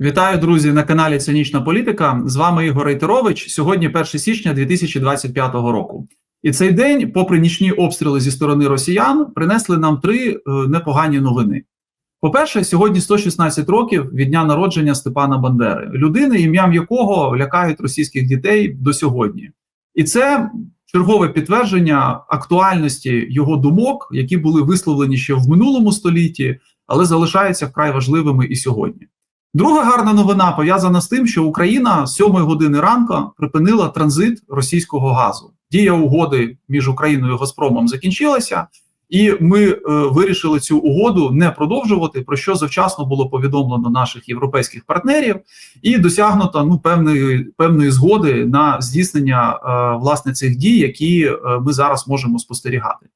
Вітаю, друзі, на каналі Цинічна Політика. З вами Ігор Рейтерович. Сьогодні 1 січня 2025 року. І цей день, попри нічні обстріли зі сторони росіян, принесли нам три е, непогані новини. По-перше, сьогодні 116 років від дня народження Степана Бандери, людини, ім'ям якого лякають російських дітей до сьогодні. І це чергове підтвердження актуальності його думок, які були висловлені ще в минулому столітті, але залишаються вкрай важливими і сьогодні. Друга гарна новина пов'язана з тим, що Україна з 7 години ранку припинила транзит російського газу. Дія угоди між Україною і Газпромом закінчилася, і ми е, вирішили цю угоду не продовжувати. Про що завчасно було повідомлено наших європейських партнерів, і досягнуто ну певної певної згоди на здійснення е, власне цих дій, які е, ми зараз можемо спостерігати.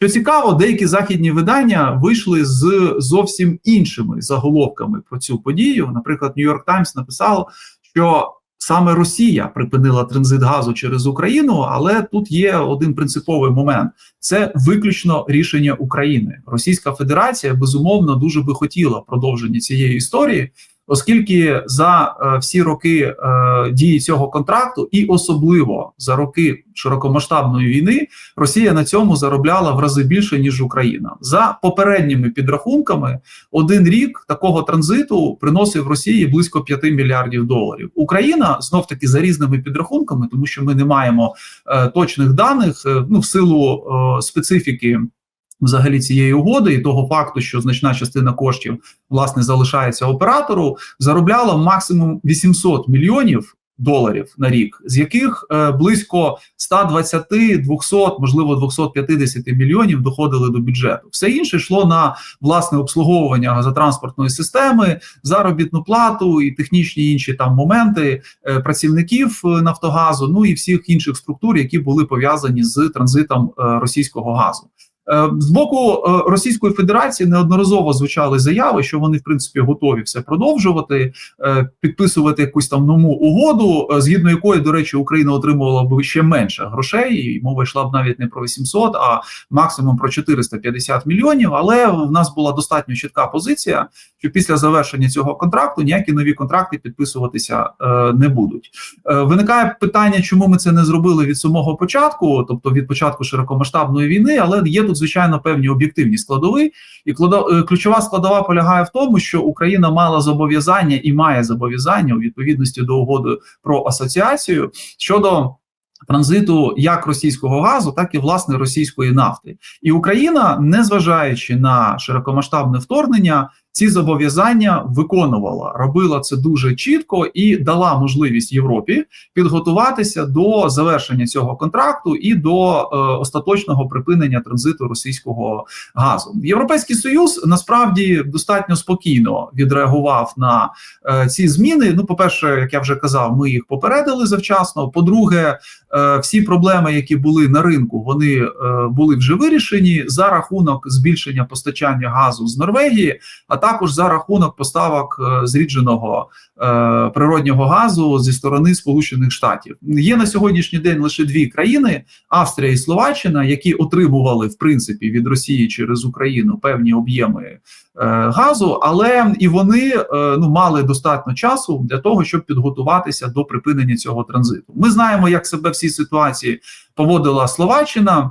Що цікаво, деякі західні видання вийшли з зовсім іншими заголовками про цю подію. Наприклад, Нью-Йорк Таймс написав, що саме Росія припинила транзит газу через Україну, але тут є один принциповий момент: це виключно рішення України. Російська Федерація безумовно дуже би хотіла продовження цієї історії оскільки за е, всі роки е, дії цього контракту, і особливо за роки широкомасштабної війни, Росія на цьому заробляла в рази більше ніж Україна. За попередніми підрахунками, один рік такого транзиту приносив Росії близько 5 мільярдів доларів. Україна знов таки за різними підрахунками, тому що ми не маємо е, точних даних, ну в силу специфіки взагалі цієї угоди і того факту, що значна частина коштів власне залишається оператору, заробляла максимум 800 мільйонів. Доларів на рік, з яких е, близько 120, 200, можливо 250 мільйонів доходили до бюджету. Все інше йшло на власне обслуговування газотранспортної системи, заробітну плату і технічні інші там моменти е, працівників е, Нафтогазу, ну і всіх інших структур, які були пов'язані з транзитом е, російського газу. Е, з боку е, Російської Федерації неодноразово звучали заяви, що вони в принципі готові все продовжувати, е, підписувати якусь там нову угоду, згідно якої, до речі, Україна отримувала б ще менше грошей, і мова йшла б навіть не про 800, а максимум про 450 мільйонів. Але в нас була достатньо чітка позиція, що після завершення цього контракту ніякі нові контракти підписуватися не будуть. Виникає питання, чому ми це не зробили від самого початку, тобто від початку широкомасштабної війни, але є тут тут, звичайно, певні об'єктивні складові, і е, ключова складова полягає в тому, що Україна мала зобов'язання і має зобов'язання у відповідності до угоди про асоціацію щодо. Транзиту як російського газу, так і власне російської нафти, і Україна, незважаючи на широкомасштабне вторгнення, ці зобов'язання виконувала, робила це дуже чітко і дала можливість Європі підготуватися до завершення цього контракту і до е, остаточного припинення транзиту російського газу. Європейський союз насправді достатньо спокійно відреагував на е, ці зміни. Ну, по перше, як я вже казав, ми їх попередили завчасно. По-друге, е, всі проблеми, які були на ринку, вони е, були вже вирішені за рахунок збільшення постачання газу з Норвегії. а також за рахунок поставок е, зрідженого е, природнього газу зі сторони Сполучених Штатів. Є на сьогоднішній день лише дві країни: Австрія і Словаччина, які отримували в принципі від Росії через Україну певні об'єми е, газу, але і вони ну мали достатньо часу для того, щоб підготуватися до припинення цього транзиту. Ми знаємо, як себе в цій ситуації поводила Словаччина.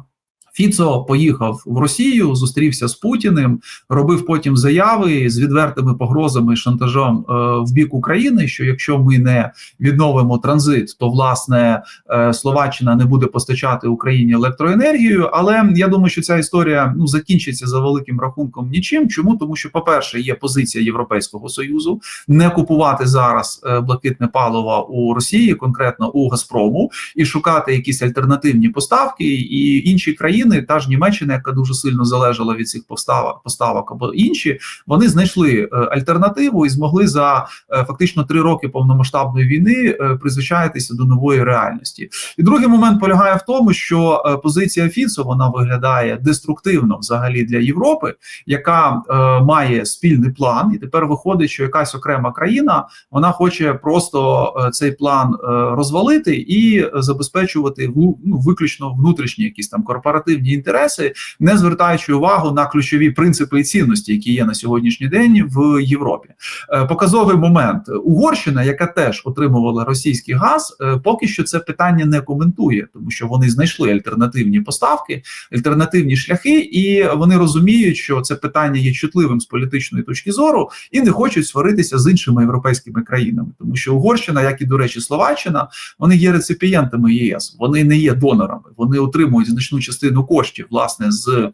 Фіцо поїхав в Росію, зустрівся з Путіним, робив потім заяви з відвертими погрозами і шантажом е, в бік України. Що якщо ми не відновимо транзит, то власне е, Словаччина не буде постачати Україні електроенергію. Але я думаю, що ця історія ну закінчиться за великим рахунком нічим. Чому тому, що, по перше, є позиція Європейського союзу не купувати зараз е, блакитне паливо у Росії, конкретно у Газпрому, і шукати якісь альтернативні поставки і інші країни країни, та ж Німеччина, яка дуже сильно залежала від цих поставок, поставок або інші, вони знайшли е, альтернативу і змогли за е, фактично три роки повномасштабної війни е, призвичаїтися до нової реальності. І другий момент полягає в тому, що позиція Фіцо вона виглядає деструктивно взагалі для Європи, яка має спільний план, і тепер виходить, що якась окрема країна вона хоче просто цей план розвалити і забезпечувати ну, виключно внутрішні якісь там корпоративні корпоративні інтереси, не звертаючи увагу на ключові принципи і цінності, які є на сьогоднішній день в Європі. Е, показовий момент. Угорщина, яка теж отримувала російський газ, е, поки що це питання не коментує, тому що вони знайшли альтернативні поставки, альтернативні шляхи, і вони розуміють, що це питання є чутливим з політичної точки зору, і не хочуть сваритися з іншими європейськими країнами, тому що Угорщина, як і до речі, Словаччина, вони є реципієнтами ЄС, вони не є донорами, вони отримують значну частину коштів власне з.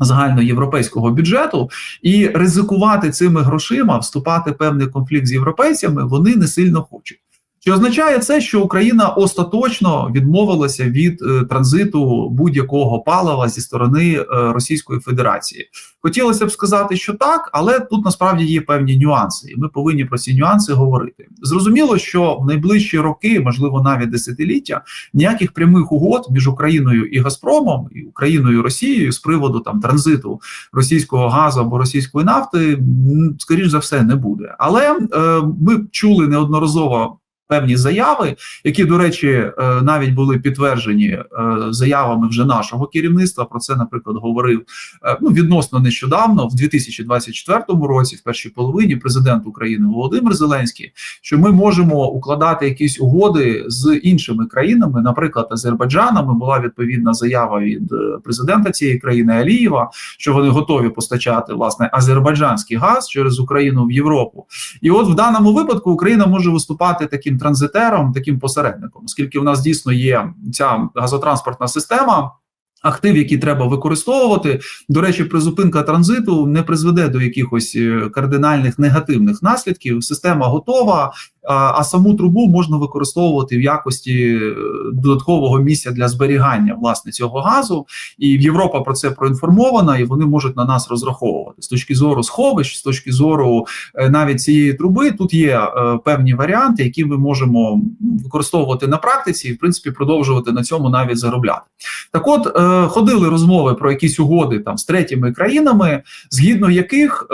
Загальноєвропейського бюджету і ризикувати цими грошима, вступати в певний конфлікт з європейцями, вони не сильно хочуть. Чи означає це, що Україна остаточно відмовилася від е, транзиту будь-якого палива зі сторони е, Російської Федерації? Хотілося б сказати, що так, але тут насправді є певні нюанси, і ми повинні про ці нюанси говорити. Зрозуміло, що в найближчі роки, можливо, навіть десятиліття, ніяких прямих угод між Україною і Газпромом, і Україною і Росією з приводу там транзиту російського газу або російської нафти, скоріш за все, не буде. Але е, ми чули неодноразово певні заяви, які, до речі, е, навіть були підтверджені е, заявами вже нашого керівництва. Про це, наприклад, говорив е, ну відносно нещодавно, в 2024 році, в першій половині, президент України Володимир Зеленський, що ми можемо укладати якісь угоди з іншими країнами, наприклад, Азербайджаном. Була відповідна заява від президента цієї країни Алієва, що вони готові постачати власне азербайджанський газ через Україну в Європу. І от в даному випадку Україна може виступати таким транзитером, таким посередником, оскільки у нас дійсно є ця газотранспортна система. Актив, які треба використовувати, до речі, призупинка транзиту не призведе до якихось е, кардинальних негативних наслідків. Система готова, а саму трубу можна використовувати в якості е, додаткового місця для зберігання власне цього газу. І Європа про це проінформована, і вони можуть на нас розраховувати з точки зору сховищ, з точки зору е, навіть цієї труби. Тут є е, певні варіанти, які ми можемо використовувати на практиці, і в принципі продовжувати на цьому навіть заробляти. Так, от ходили розмови про якісь угоди там з третіми країнами, згідно яких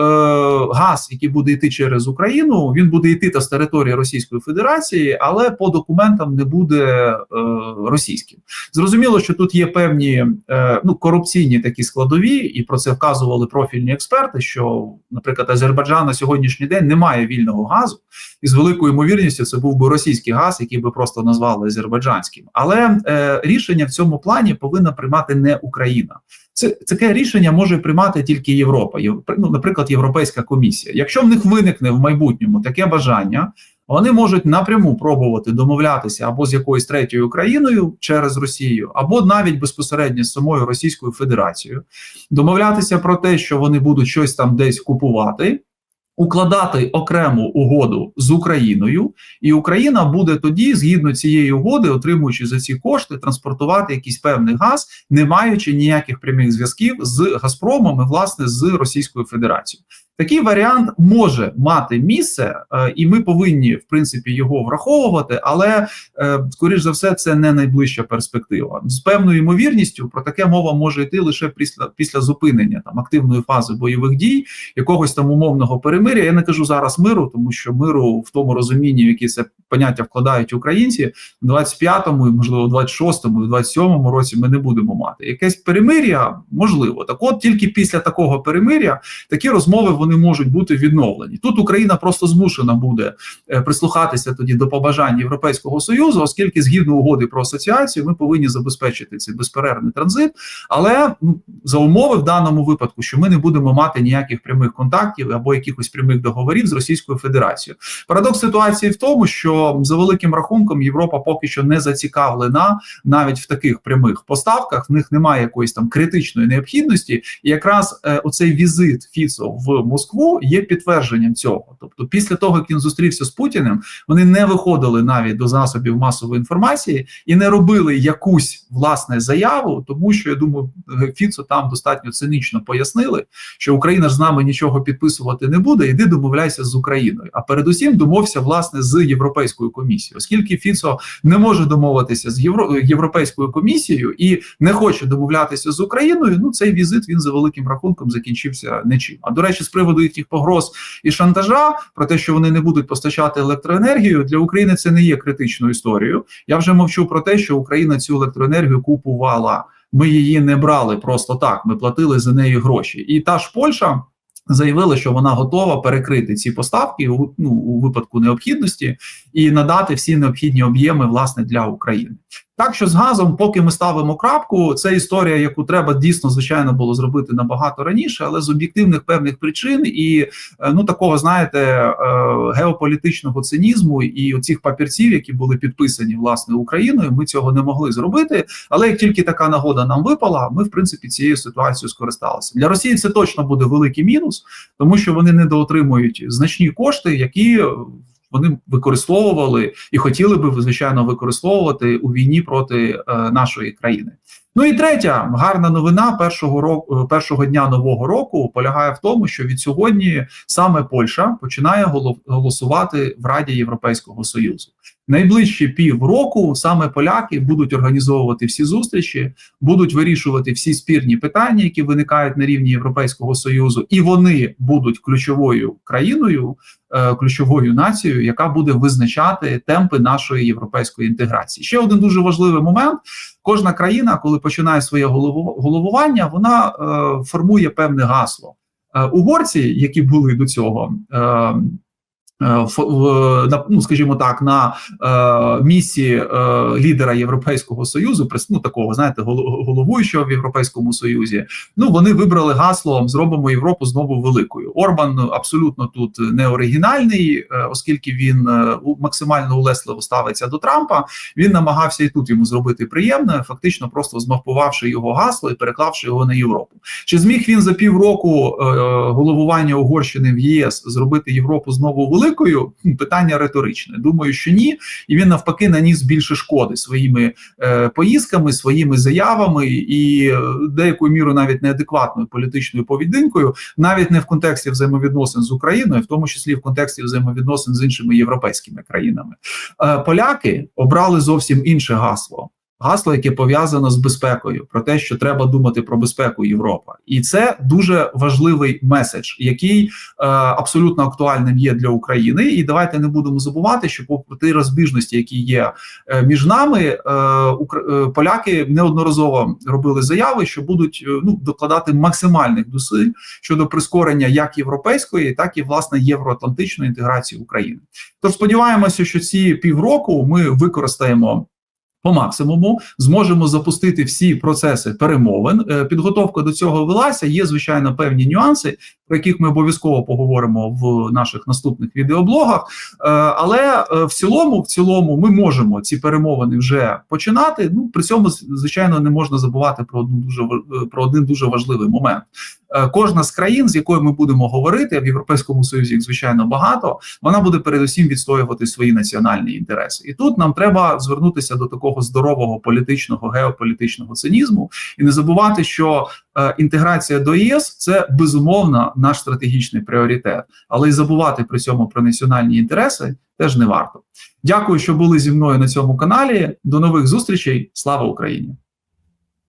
газ, який буде йти через Україну, він буде йти та з території. Російської Федерації, але по документам не буде е, російським. Зрозуміло, що тут є певні е, ну корупційні такі складові, і про це вказували профільні експерти. Що, наприклад, Азербайджан на сьогоднішній день не має вільного газу, і з великою ймовірністю це був би російський газ, який би просто назвали азербайджанським. Але е, рішення в цьому плані повинна приймати не Україна. Це таке рішення може приймати тільки Європа, ну, наприклад, Європейська комісія. Якщо в них виникне в майбутньому таке бажання, вони можуть напряму пробувати домовлятися або з якоюсь третьою країною через Росію, або навіть безпосередньо з самою Російською Федерацією, домовлятися про те, що вони будуть щось там десь купувати. Укладати окрему угоду з Україною, і Україна буде тоді, згідно цієї угоди, отримуючи за ці кошти, транспортувати якийсь певний газ, не маючи ніяких прямих зв'язків з Газпромом і власне з Російською Федерацією. Такий варіант може мати місце, е, і ми повинні в принципі його враховувати, але е, скоріш за все, це не найближча перспектива. З певною ймовірністю про таке мова може йти лише після після зупинення там активної фази бойових дій, якогось там умовного перемиря. Я не кажу зараз миру, тому що миру в тому розумінні, в які це поняття вкладають українці, в 25-му, і можливо, в 26-му, і в 27-му році ми не будемо мати якесь перемиря, можливо, так от тільки після такого перемиря такі розмови вони вони можуть бути відновлені. Тут Україна просто змушена буде е, прислухатися тоді до побажань Європейського союзу, оскільки згідно угоди про асоціацію ми повинні забезпечити цей безперервний транзит, але ну, за умови в даному випадку, що ми не будемо мати ніяких прямих контактів або якихось прямих договорів з Російською Федерацією. Парадокс ситуації в тому, що за великим рахунком Європа поки що не зацікавлена навіть в таких прямих поставках. В них немає якоїсь там критичної необхідності, і якраз е, оцей візит Фіцо в Москву Москву є підтвердженням цього. Тобто, після того як він зустрівся з Путіним, вони не виходили навіть до засобів масової інформації і не робили якусь власне заяву, тому що я думаю, Фіцо там достатньо цинічно пояснили, що Україна ж з нами нічого підписувати не буде. Іди домовляйся з Україною. А передусім домовся власне з Європейською комісією, оскільки Фіцо не може домовитися з Євро... Європейською комісією і не хоче домовлятися з Україною. Ну цей візит він за великим рахунком закінчився нічим. А до речі, з приводу їхніх погроз і шантажа про те, що вони не будуть постачати електроенергію для України. Це не є критичною історією. Я вже мовчу про те, що Україна цю електроенергію купувала ми її не брали просто так. Ми платили за неї гроші, і та ж Польща. Заявила, що вона готова перекрити ці поставки ну у випадку необхідності і надати всі необхідні об'єми власне для України. Так що з газом, поки ми ставимо крапку, це історія, яку треба дійсно звичайно було зробити набагато раніше, але з об'єктивних певних причин і ну такого знаєте геополітичного цинізму і оцих папірців, які були підписані власне Україною, ми цього не могли зробити. Але як тільки така нагода нам випала, ми в принципі цією ситуацією скористалися. Для Росії це точно буде великий мінус, тому що вони недоотримують значні кошти, які вони використовували і хотіли би звичайно використовувати у війні проти е, нашої країни. Ну і третя гарна новина першого року е, першого дня нового року полягає в тому, що від сьогодні саме Польща починає голосувати в Раді Європейського Союзу. Найближчі півроку саме поляки будуть організовувати всі зустрічі, будуть вирішувати всі спірні питання, які виникають на рівні Європейського союзу, і вони будуть ключовою країною, е, ключовою нацією, яка буде визначати темпи нашої європейської інтеграції. Ще один дуже важливий момент: кожна країна, коли починає своє головування, вона е, формує певне гасло. Е, угорці, які були до цього. Е, ну, скажімо так, на е, місії е, лідера Європейського союзу, ну, такого знаєте, головуючого в Європейському Союзі. Ну вони вибрали гасло Зробимо Європу знову великою. Орбан абсолютно тут не оригінальний, оскільки він максимально улесливо ставиться до Трампа. Він намагався і тут йому зробити приємне, фактично просто змапувавши його гасло і переклавши його на Європу. Чи зміг він за півроку головування Угорщини в ЄС зробити Європу знову великою? Великою питання риторичне. Думаю, що ні, і він навпаки наніс більше шкоди своїми е, поїздками, своїми заявами і е, деякою мірою навіть неадекватною політичною поведінкою, навіть не в контексті взаємовідносин з Україною, в тому числі в контексті взаємовідносин з іншими європейськими країнами. Е, поляки обрали зовсім інше гасло гасло, яке пов'язано з безпекою, про те, що треба думати про безпеку Європа, і це дуже важливий меседж, який е, абсолютно актуальним є для України. І давайте не будемо забувати, що попри ті розбіжності, які є е, між нами, е, е, поляки неодноразово робили заяви, що будуть е, ну докладати максимальних зусиль щодо прискорення як європейської, так і власне євроатлантичної інтеграції України. Тож сподіваємося, що ці півроку ми використаємо по максимуму зможемо запустити всі процеси перемовин. Е, підготовка до цього велася. Є звичайно певні нюанси, про яких ми обов'язково поговоримо в наших наступних відеоблогах. Е, але е, в цілому, в цілому, ми можемо ці перемовини вже починати. Ну при цьому звичайно не можна забувати про одну дуже про один дуже важливий момент. Кожна з країн, з якою ми будемо говорити в Європейському Союзі, їх звичайно багато. Вона буде передусім відстоювати свої національні інтереси, і тут нам треба звернутися до такого такого здорового політичного геополітичного цинізму, і не забувати, що е, інтеграція до ЄС це безумовно наш стратегічний пріоритет, але й забувати при цьому про національні інтереси теж не варто. Дякую, що були зі мною на цьому каналі. До нових зустрічей. Слава Україні!